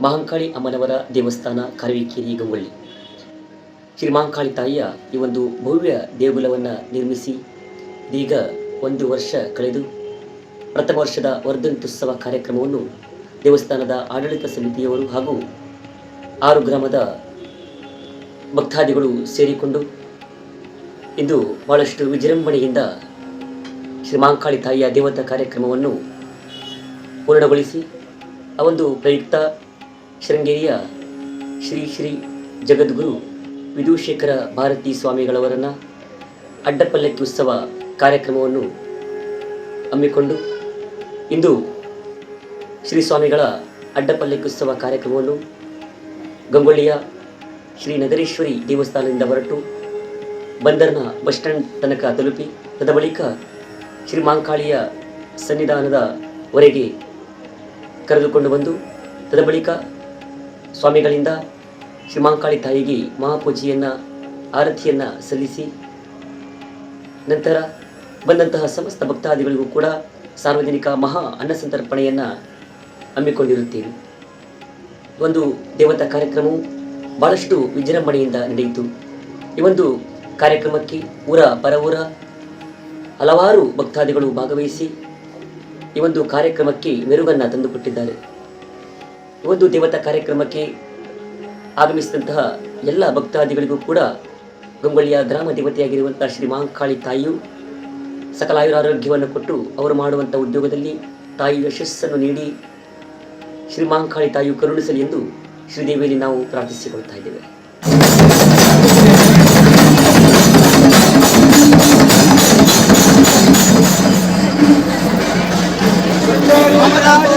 ಮಹಾಂಕಾಳಿ ಅಮ್ಮನವರ ದೇವಸ್ಥಾನ ಕರವಿಕೇರಿ ಗಂಗೊಳ್ಳಿ ಶ್ರೀ ಮಹಾಂಕಾಳಿ ತಾಯಿಯ ಈ ಒಂದು ಭವ್ಯ ದೇಗುಲವನ್ನು ನಿರ್ಮಿಸಿ ಇದೀಗ ಒಂದು ವರ್ಷ ಕಳೆದು ಪ್ರಥಮ ವರ್ಷದ ವರ್ಧಂತ್ಯುತ್ಸವ ಕಾರ್ಯಕ್ರಮವನ್ನು ದೇವಸ್ಥಾನದ ಆಡಳಿತ ಸಮಿತಿಯವರು ಹಾಗೂ ಆರು ಗ್ರಾಮದ ಭಕ್ತಾದಿಗಳು ಸೇರಿಕೊಂಡು ಇಂದು ಬಹಳಷ್ಟು ವಿಜೃಂಭಣೆಯಿಂದ ಶ್ರೀ ಮಹಾಂಕಾಳಿ ತಾಯಿಯ ದೇವತಾ ಕಾರ್ಯಕ್ರಮವನ್ನು ಪೂರ್ಣಗೊಳಿಸಿ ಆ ಒಂದು ಪ್ರಯುಕ್ತ ಶೃಂಗೇರಿಯ ಶ್ರೀ ಶ್ರೀ ಜಗದ್ಗುರು ವಿಧುಶೇಖರ ಭಾರತೀ ಸ್ವಾಮಿಗಳವರನ್ನು ಅಡ್ಡಪಲ್ಲಕ್ಕಿ ಉತ್ಸವ ಕಾರ್ಯಕ್ರಮವನ್ನು ಹಮ್ಮಿಕೊಂಡು ಇಂದು ಶ್ರೀ ಸ್ವಾಮಿಗಳ ಅಡ್ಡಪಲ್ಲಕ್ಕಿ ಉತ್ಸವ ಕಾರ್ಯಕ್ರಮವನ್ನು ಗಂಗೊಳ್ಳಿಯ ಶ್ರೀ ನಗರೇಶ್ವರಿ ದೇವಸ್ಥಾನದಿಂದ ಹೊರಟು ಬಂದರ್ನ ಬಸ್ ಸ್ಟ್ಯಾಂಡ್ ತನಕ ತಲುಪಿ ತದ ಬಳಿಕ ಶ್ರೀ ಮಾಂಕಾಳಿಯ ಸನ್ನಿಧಾನದವರೆಗೆ ಕರೆದುಕೊಂಡು ಬಂದು ತದ ಬಳಿಕ ಸ್ವಾಮಿಗಳಿಂದ ಶ್ರೀಮಾಂಕಾಳಿ ತಾಯಿಗೆ ಮಹಾಪೂಜೆಯನ್ನು, ಆರತಿಯನ್ನು ಸಲ್ಲಿಸಿ, ನಂತರ ಬಂದಂತಹ ಸಮಸ್ತ ಭಕ್ತಾದಿಗಳಿಗೂ ಕೂಡ ಸಾರ್ವಜನಿಕ ಮಹಾ ಅನ್ನಸಂತರ್ಪಣೆಯನ್ನು ಹಮ್ಮಿಕೊಂಡಿರುತ್ತೇವೆ. ಒಂದು ದೇವತಾ ಕಾರ್ಯಕ್ರಮವು ಬಹಳಷ್ಟು ವಿಜೃಂಭಣೆಯಿಂದ ನಡೆಯಿತು. ಈ ಒಂದು ಕಾರ್ಯಕ್ರಮಕ್ಕೆ ಊರ ಪರವೂರ ಹಲವಾರು ಭಕ್ತಾದಿಗಳು ಭಾಗವಹಿಸಿ ಈ ಒಂದು ಕಾರ್ಯಕ್ರಮಕ್ಕೆ ಮೆರುಗನ್ನು ತಂದುಕೊಟ್ಟಿದ್ದಾರೆ. ಈ ಒಂದು ದೇವತಾ ಕಾರ್ಯಕ್ರಮಕ್ಕೆ ಆಗಮಿಸಿದಂತಹ ಎಲ್ಲ ಭಕ್ತಾದಿಗಳಿಗೂ ಕೂಡ ಗಂಗೊಳ್ಳಿಯ ಗ್ರಾಮ ದೇವತೆಯಾಗಿರುವಂತಹ ಶ್ರೀ ಮಹಾಂಕಾಳಿ ತಾಯಿಯು ಸಕಲ ಆಯುರಾರೋಗ್ಯವನ್ನು ಕೊಟ್ಟು ಅವರು ಮಾಡುವಂಥ ಉದ್ಯೋಗದಲ್ಲಿ ತಾಯಿ ಯಶಸ್ಸನ್ನು ನೀಡಿ ಶ್ರೀ ಮಹಾಂಕಾಳಿ ತಾಯಿಯು ಕರುಣಿಸಲಿ ಎಂದು ಶ್ರೀದೇವಿಯಲ್ಲಿ ನಾವು ಪ್ರಾರ್ಥಿಸಿಕೊಳ್ತಾ ಇದ್ದೇವೆ. 나